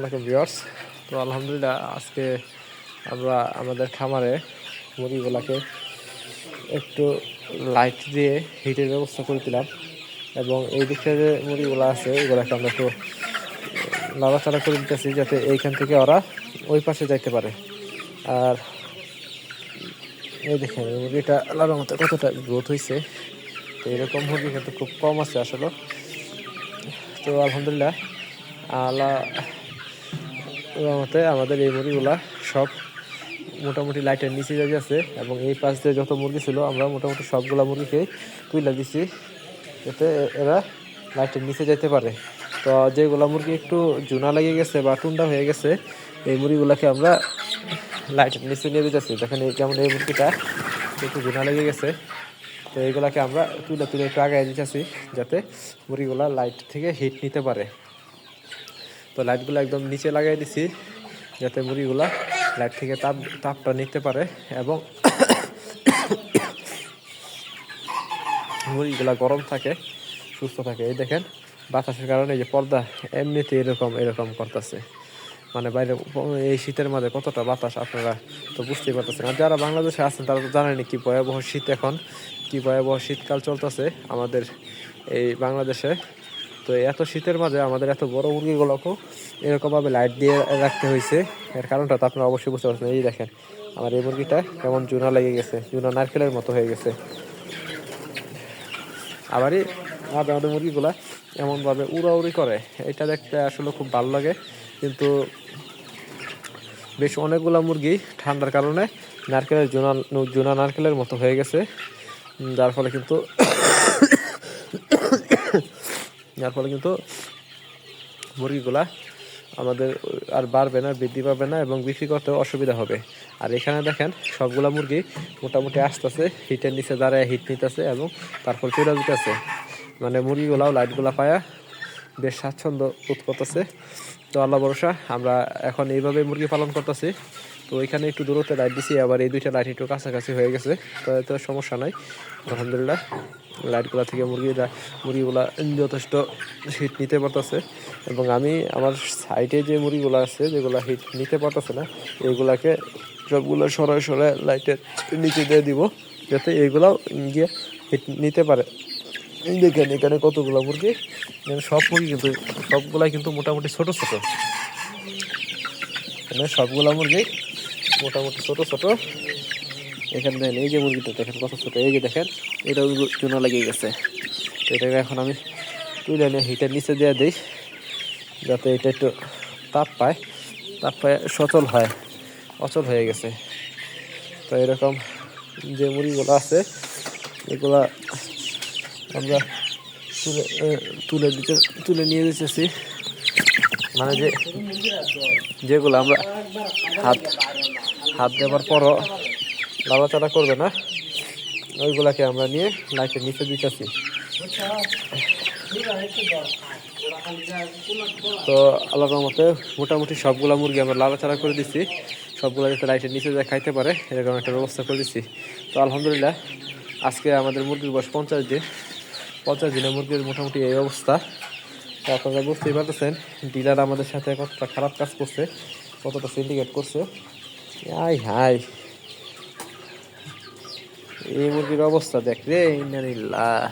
আসসালামাইকুম ভিউয়ার্স। তো আলহামদুলিল্লাহ আজকে আমরা আমাদের খামারে মুরগিগুলাকে একটু লাইট দিয়ে হিটের ব্যবস্থা করে দিলাম এবং এই দিকটা যে মুরগিগুলো আছে, এগুলোকে আমরা একটু নাড়াচাড়া করে দিতেছি যাতে এইখান থেকে ওরা ওই পাশে যাইতে পারে। আর এই দেখেন মুরগিটা আল্লাহর মতো কতটা গ্রোথ হয়েছে তো এরকম মুরগি কিন্তু খুব কম আছে আসলে। তো আলহামদুলিল্লাহ, আল্লাহ মতে আমাদের এই মুরগিগুলা সব মোটামুটি লাইটের নিচে যাই আছে এবং এই পাশ দিয়ে যত মুরগি ছিল, আমরা মোটামুটি সবগুলা মুরগিকে তুলে দিছি যাতে এরা লাইটের নিচে যেতে পারে। তো যেগুলা মুরগি একটু জুনা লেগে গেছে বা টুন্ডা হয়ে গেছে, এই মুরগিগুলাকে আমরা লাইটের নিচে নিয়ে দিতেছি দেখেন এই যেমন এই মুরগিটা একটু জুনা লেগে গেছে। তো এইগুলাকে আমরা তুলে তুলে একটু আগায় দিতেছি যাতে মুরগিগুলা লাইট থেকে হিট নিতে পারে। তো লাইটগুলো একদম নিচে লাগাই দিছি, যাতে মুরগিগুলা লাইট থেকে তাপ, তাপটা নিতে পারে এবং মুরগিগুলা গরম থাকে, সুস্থ থাকে। এই দেখেন, বাতাসের কারণে যে পর্দা এমনিতে এরকম এরকম করতেছে। মানে বাইরে এই শীতের মাঝে কতটা বাতাস আপনারা তো বুঝতেই পারতেছেন। আর যারা বাংলাদেশে আছেন, তারা তো জানেনি কি ভয়াবহ শীত এখন, কি ভয়াবহ শীতকাল চলতেছে আমাদের এই বাংলাদেশে। তো এত শীতের মাঝে আমাদের এত বড় মুরগিগুলোকেও এরকমভাবে লাইট দিয়ে রাখতে হয়েছে। এর কারণটা তো আপনারা অবশ্যই বুঝতে পারছেন। এই দেখেন, আমার এই মুরগিটা কেমন জুনা লেগে গেছে, জুনা নারকেলের মতো হয়ে গেছে। আবারই আমাদের আমাদের মুরগিগুলা এমনভাবে উড়াউড়ি করে। এটা দেখতে আসলে খুব ভালো লাগে, কিন্তু বেশ অনেকগুলা মুরগি ঠান্ডার কারণে নারকেলের জোনা জোনা নারকেলের মতো হয়ে গেছে। যার ফলে কিন্তু যার ফলে কিন্তু মুরগিগুলা আমাদের আর বাড়বে না, বৃদ্ধি পাবে না এবং বিক্রি করতেও অসুবিধা হবে। আর এখানে দেখেন, সবগুলা মুরগি মোটামুটি আসতেছে হিটের নিচে দাঁড়ায় হিট নিতেছে এবং তারপর চলে দিতেছে। মানে মুরগিগুলাও লাইটগুলা পায়া বেশ স্বাচ্ছন্দ্য বোধ করতেছে। তো আল্লাহ ভরসা, আমরা এখন এইভাবে মুরগি পালন করতেছি। তো ওইখানে একটু দূরত্বে লাইট দিছি, আবার এই দুইটা লাইট একটু কাছাকাছি হয়ে গেছে। তো এতে সমস্যা নাই। আলহামদুলিল্লাহ লাইটগুলা থেকে মুরগিরা মুরগিগুলা যথেষ্ট হিট নিতে পারতেছে। এবং আমি আমার সাইডে যে মুরগিগুলো আছে, যেগুলো হিট নিতে পারতেছে না এইগুলাকে সবগুলো সরাই সরাই লাইটের নিচে দিয়ে দিব, যাতে এইগুলাও গিয়ে হিট নিতে পারে। দেখেন এখানে কতগুলো মুরগি। এখানে সব মুরগি কিন্তু সবগুলাই কিন্তু মোটামুটি ছোট ছোট। এখানে সবগুলা মুরগি মোটামুটি ছোট ছোট। এখানে দেখেন, এই যে মুরগিটা দেখেন, কত ছোট। এই যে দেখেন এটাও চুনা লেগে গেছে। তো এটাকে এখন আমি তুলে নিয়ে হিটের নিচে দিয়ে দিই, যাতে এটা একটু তাপ পায়। তাপ পায়, সচল হয়, অচল হয়ে গেছে। তো এরকম যে মুরগিগুলো আছে, এগুলা আমরা তুলে তুলে দিতে, তুলে নিয়ে দিতেছি মানে যে, যেগুলো আমরা হাত হাত দেওয়ার পরও লাড়াচাড়া করবে না। ওইগুলাকে আমরা নিয়ে লাইটের নিচে দিতেছি। তো আল্লাহর মতে মোটামুটি সবগুলা মুরগি আমরা লাড়াচাড়া করে দিচ্ছি সবগুলো যাতে লাইটের নিচে যা খাইতে পারে, এরকম একটা ব্যবস্থা করে দিচ্ছি তো আলহামদুলিল্লাহ, আজকে আমাদের মুরগির বয়স পঞ্চাশ দিন। পঞ্চাশ দিনে মুরগির মোটামুটি এই অবস্থা। তো আপনারা বুঝতেই পারতেছেন, ডিলার আমাদের সাথে কতটা খারাপ কাজ করছে, কতটা সিন্ডিকেট করছে। আই হাই। এই মুরগির অবস্থা দেখ রে ইন্নানিল্লাহ